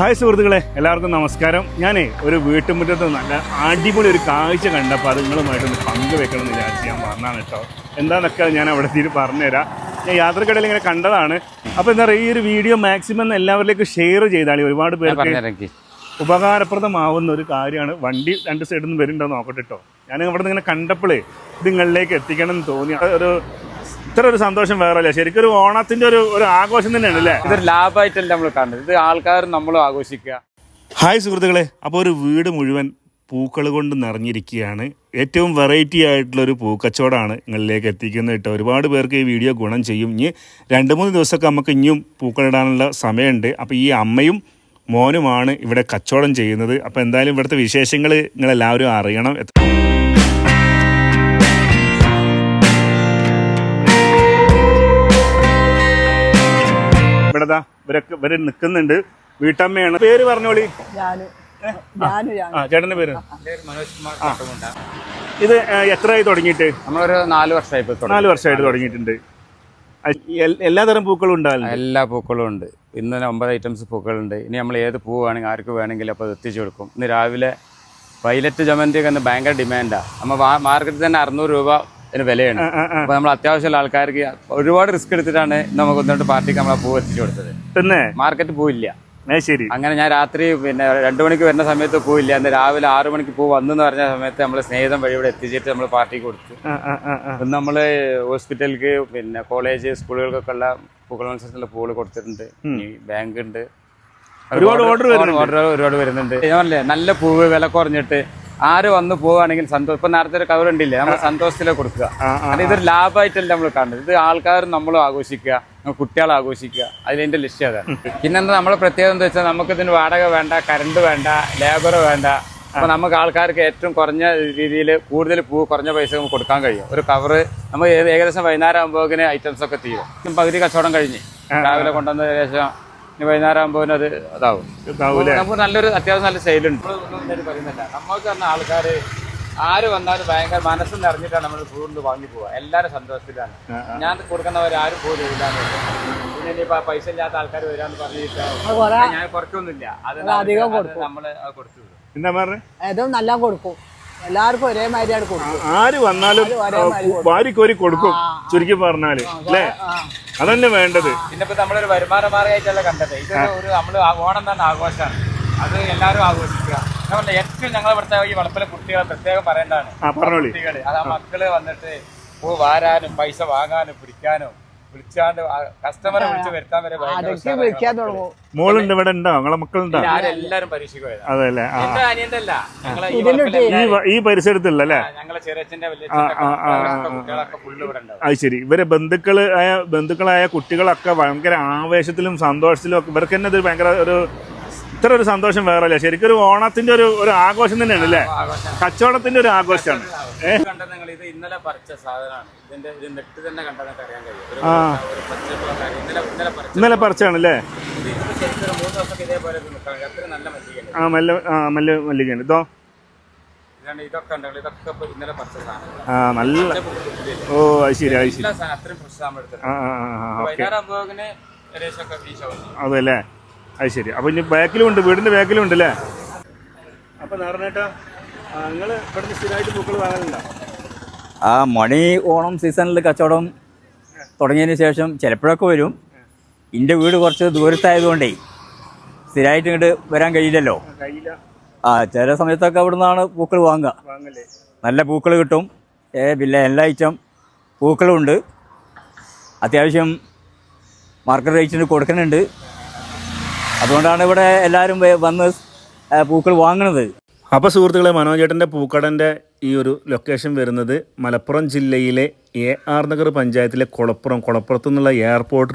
Hi സുഹൃത്തുക്കളെ എല്ലാവർക്കും നമസ്കാരം. ഞാനേ ഒരു വീട്ടുമുറ്റത്ത് നല്ല അടിപൊളി ഒരു കാഴ്ച കണ്ടപ്പോൾ അത് നിങ്ങളുമായിട്ടൊന്ന് പങ്കുവെക്കണം എന്ന് വിചാരിച്ച് ഞാൻ വന്നാണ് കേട്ടോ എന്താണെന്നൊക്കെ ഞാൻ അവിടെ തീരെ പറഞ്ഞുതരാം. ഞാൻ യാത്രക്കിടയിൽ ഇങ്ങനെ കണ്ടതാണ്. അപ്പോൾ എന്താ പറയുക ഈ ഒരു വീഡിയോ മാക്സിമം എല്ലാവരിലേക്കും ഷെയർ ചെയ്താളി ഒരുപാട് പേർക്ക് ഉപകാരപ്രദമാവുന്ന ഒരു കാര്യമാണ്. വണ്ടി രണ്ട് സൈഡിൽ നിന്ന് വരുന്നുണ്ടോ നോക്കട്ടെ കേട്ടോ ഞാൻ അവിടെ നിന്ന് ഇങ്ങനെ കണ്ടപ്പോഴേ ഇത് നിങ്ങളിലേക്ക് എത്തിക്കണം എന്ന് തോന്നി. ഒരു ഇത്ര ഒരു സന്തോഷം വേറെ അല്ലേ ശരിക്കും ഒരു ഓണത്തിന്റെ ഒരു ഒരു ആഘോഷം തന്നെയാണ് അല്ലേ? ഇതൊരു ലാഭമായിട്ടല്ല നമ്മൾ കാണുന്നത്. ഇത് ആൾക്കാർ നമ്മളും ആഘോഷിക്കുക. ഹായ് സുഹൃത്തുക്കളെ അപ്പോൾ ഒരു വീട് മുഴുവൻ പൂക്കൾ കൊണ്ട് നിറഞ്ഞിരിക്കുകയാണ്. ഏറ്റവും വെറൈറ്റി ആയിട്ടുള്ളൊരു പൂക്കച്ചവടമാണ് നിങ്ങളിലേക്ക് എത്തിക്കുന്നത് കേട്ടോ. ഒരുപാട് പേർക്ക് ഈ വീഡിയോ ഗുണം ചെയ്യും. ഇനി രണ്ട് മൂന്ന് ദിവസമൊക്കെ നമുക്ക് ഇനിയും പൂക്കളിടാനുള്ള സമയമുണ്ട്. അപ്പോൾ ഈ അമ്മയും മോനുമാണ് ഇവിടെ കച്ചവടം ചെയ്യുന്നത്. അപ്പോൾ എന്തായാലും ഇവിടുത്തെ വിശേഷങ്ങൾ നിങ്ങളെല്ലാവരും അറിയണം. ഇവരൊക്കെ ഇവർ നിൽക്കുന്നുണ്ട് വീട്ടമ്മയാണ്. പേര് പറഞ്ഞോളി. ആ. ചേട്ടന്റെ പേര്. മനോജ് കുമാർ ഇത് എത്രയായി തുടങ്ങിയിട്ട്? നമ്മളൊരു നാല് വർഷമായി തുടങ്ങി. നാല് വർഷമായിട്ട് തുടങ്ങിയിട്ടുണ്ട്. എല്ലാതരം പൂക്കളും ഉണ്ടാവില്ല എല്ലാ പൂക്കളും ഉണ്ട്. ഇന്ന് തന്നെ ഒമ്പത് ഐറ്റംസ് പൂക്കളുണ്ട്. ഇനി നമ്മൾ ഏത് പൂ വേണമെങ്കിൽ ആർക്ക് വേണമെങ്കിലും അപ്പോൾ എത്തിച്ചു കൊടുക്കും. ഇന്ന് രാവിലെ വൈലറ്റ് ജമന്തിയൊക്കെ ഇന്ന് ഭയങ്കര ഡിമാൻഡാണ് നമ്മൾ മാർക്കറ്റിൽ തന്നെ അറുന്നൂറ് രൂപ ഇതിന് വിലയാണ്. അപ്പോൾ നമ്മൾ അത്യാവശ്യമുള്ള ആൾക്കാർക്ക് ഒരുപാട് റിസ്ക് എടുത്തിട്ടാണ് നമുക്ക് ഒന്നുകൊണ്ട് പാർട്ടിക്ക് നമ്മൾ ആ പൂ എത്തിച്ചു കൊടുത്തത്. തന്നെ മാർക്കറ്റ് പോയില്ല. ശരി. അങ്ങനെ ഞാൻ രാത്രി പിന്നെ രണ്ടു മണിക്ക് വരുന്ന സമയത്ത് പോയില്ല. അന്ന് രാവിലെ ആറു മണിക്ക് പൂ വന്നു എന്ന് പറഞ്ഞ സമയത്ത് നമ്മൾ സ്നേഹിതം വഴി ഇവിടെ എത്തിച്ചിട്ട് നമ്മൾ പാർട്ടിക്ക് കൊടുത്തു. നമ്മൾ. ഇന്ന് ഹോസ്പിറ്റലിക്ക് പിന്നെ കോളേജ് സ്കൂളുകൾക്കൊക്കെ ഉള്ള പൂക്കൾ മത്സരത്തിലുള്ള പൂൾ കൊടുത്തിട്ടുണ്ട് ബാങ്ക് ഉണ്ട്. ഒരുപാട് ഓർഡർ വരുന്നുണ്ട്. ഓർഡർ ഒരുപാട് വരുന്നുണ്ട്. നല്ല പൂവ് വില കുറഞ്ഞിട്ട് ആര് വന്ന് പോവാണെങ്കിൽ സന്തോഷം. ഇപ്പൊ നേരത്തെ ഒരു കവർ ഉണ്ടില്ലേ? നമ്മൾ സന്തോഷത്തിലെ കൊടുക്കുക. ഇതൊരു ലാഭമായിട്ടല്ല നമ്മൾ കാണുന്നത്? ഇത് ആൾക്കാരും നമ്മളും ആഘോഷിക്കുക. കുട്ടികളെ ആഘോഷിക്കുക. അതിലെ ലക്ഷ്യം അതാണ്. പിന്നെന്താ നമ്മളെ പ്രത്യേകത എന്താ വെച്ചാൽ നമുക്ക് ഇതിന് വാടക വേണ്ട കറണ്ട് വേണ്ട ലേബർ വേണ്ട. അപ്പൊ നമുക്ക് ആൾക്കാർക്ക് ഏറ്റവും കുറഞ്ഞ രീതിയിൽ കൂടുതൽ പൂ കുറഞ്ഞ പൈസ നമുക്ക് കൊടുക്കാൻ കഴിയും. ഒരു കവറ് നമ്മൾ ഏകദേശം വൈകുന്നേരം ആകുമ്പോൾ ഐറ്റംസ് ഒക്കെ തീരും. പകുതി കച്ചവടം കഴിഞ്ഞ്. രാവിലെ കൊണ്ടുവന്ന ഏകദേശം ഇനി വൈകുന്നേരം ആകുമ്പോൾ അത് അതാവും? നമുക്ക് നല്ലൊരു അത്യാവശ്യം നല്ല സെയിലുണ്ട് പറയുന്നില്ല നമ്മൾക്ക് തന്നെ ആൾക്കാർ ആര് വന്നാലും ഭയങ്കര മനസ്സ് നിറഞ്ഞിട്ടാണ് നമ്മൾ കൂടുതൽ വാങ്ങി പോവുക. എല്ലാവരും സന്തോഷത്തിലാണ്. ഞാൻ കൊടുക്കുന്നവർ ആരും പോലും ഇല്ലാന്ന് പിന്നെ ഇനിയിപ്പോ ആ പൈസ ഇല്ലാത്ത ആൾക്കാർ വരാന്ന് പറഞ്ഞിട്ട് ഞാൻ കുറച്ചൊന്നുമില്ല അത് നമ്മൾ കൊടുത്തു എന്താ പറഞ്ഞ? ഏതും നല്ല കൊടുക്കും. എല്ലാവർക്കും ഒരേമാതിരിയാണ് കൊടുക്കും. ആര് വന്നാലും വാരി കൊടുക്കും. ചുരുക്കി പറഞ്ഞാൽ അല്ലേ? അതന്നെ വേണ്ടത്. പിന്നെ ഇപ്പൊ നമ്മളൊരു വരുമാന മാർഗമായിട്ടല്ല കണ്ടത് ഇത് ഒരു നമ്മൾ ഓണം തന്നെ ആഘോഷമാണ്. അത് എല്ലാവരും ആഘോഷിക്കുക. ഞാൻ പറഞ്ഞില്ലേ, ഏറ്റവും ഞങ്ങൾ ഇവിടുത്തെ ഈ വളപ്പിലെ കുട്ടികളെ പ്രത്യേകം പറയേണ്ടതാണ്. കുട്ടികൾ അത് ആ മക്കൾ വന്നിട്ട് പൂ വാരാനും പൈസ വാങ്ങാനും പിടിക്കാനും വിളിച്ചാണ്ട് കസ്റ്റമറെ വിളിച്ച് വരുത്താൻ വരെ മോളുണ്ട് ഇവിടെ ഉണ്ടോ? നിങ്ങളെ മക്കളുണ്ടോ? പിന്നെ ആരെല്ലാരും പരീക്ഷ അല്ലേ? ആ. എന്റെ ഞങ്ങളെ ഈ പരിസരത്തുള്ള അല്ലേ ഞങ്ങളെ ചെറിയച്ഛന്റെ അത് ശരി. ഇവരെ ബന്ധുക്കൾ ആയ ബന്ധുക്കളായ കുട്ടികളൊക്കെ ഭയങ്കര ആവേശത്തിലും സന്തോഷത്തിലും ഒക്കെ ഇവർക്ക് തന്നെ ഇത് ഭയങ്കര ഒരു ഇത്ര ഒരു സന്തോഷം വേറെ അല്ലേ ശരിക്കും ഒരു ഓണത്തിന്റെ ഒരു ഒരു ആഘോഷം തന്നെയാണ് അല്ലേ? കച്ചവടത്തിന്റെ ഒരു ആഘോഷമാണ്. ഇന്നലെ പറിച്ച സാധനമാണ്. ഇന്നലെ ഇന്നലെ പറിച്ച ഇന്നലെ പറിച്ചാണ് അല്ലേ? ആ മെല്ലെ ആ മെല്ലെ മല്ലികയാണ് ഇതോ? ആ നല്ല ഓ അത് ശരി അതെ അല്ലേ? അത് ശരി. അപ്പൊ ഇനി ബാക്കിലും ഉണ്ട് വീടിന്റെ ബാക്കിലും ഉണ്ട് അല്ലേ? അപ്പൊ നാരണേട്ടാ നിങ്ങൾ ഇവിടുന്ന് സ്ഥിരമായിട്ട് പൂക്കൾ വാങ്ങലുണ്ടോ ആ മണി ഓണം സീസണിൽ കച്ചവടം തുടങ്ങിയതിന് ശേഷം ചിലപ്പോഴൊക്കെ വരും. എന്റെ വീട് കുറച്ച് ദൂരത്തായതുകൊണ്ടേ സ്ഥിരമായിട്ട് ഇങ്ങോട്ട് വരാൻ കഴിയില്ലല്ലോ. ആ ചില സമയത്തൊക്കെ അവിടെ നിന്നാണ് പൂക്കൾ വാങ്ങുക നല്ല പൂക്കൾ കിട്ടും. ഏ പിന്നെ എല്ലാ ഐറ്റം പൂക്കളുണ്ട്. അത്യാവശ്യം മാർക്കറ്റ് റേറ്റിന് കൊടുക്കുന്നുണ്ട്. അതുകൊണ്ടാണ് ഇവിടെ എല്ലാവരും വന്ന് പൂക്കൾ വാങ്ങുന്നത്. അപ്പൊ സുഹൃത്തുക്കളെ മനോജേട്ടന്റെ പൂക്കടന്റെ ഈ ഒരു ലൊക്കേഷൻ വരുന്നത് മലപ്പുറം ജില്ലയിലെ എ ആർ നഗർ പഞ്ചായത്തിലെ കുളപ്പുറം കുളപ്പുറത്തു നിന്നുള്ള എയർപോർട്ട്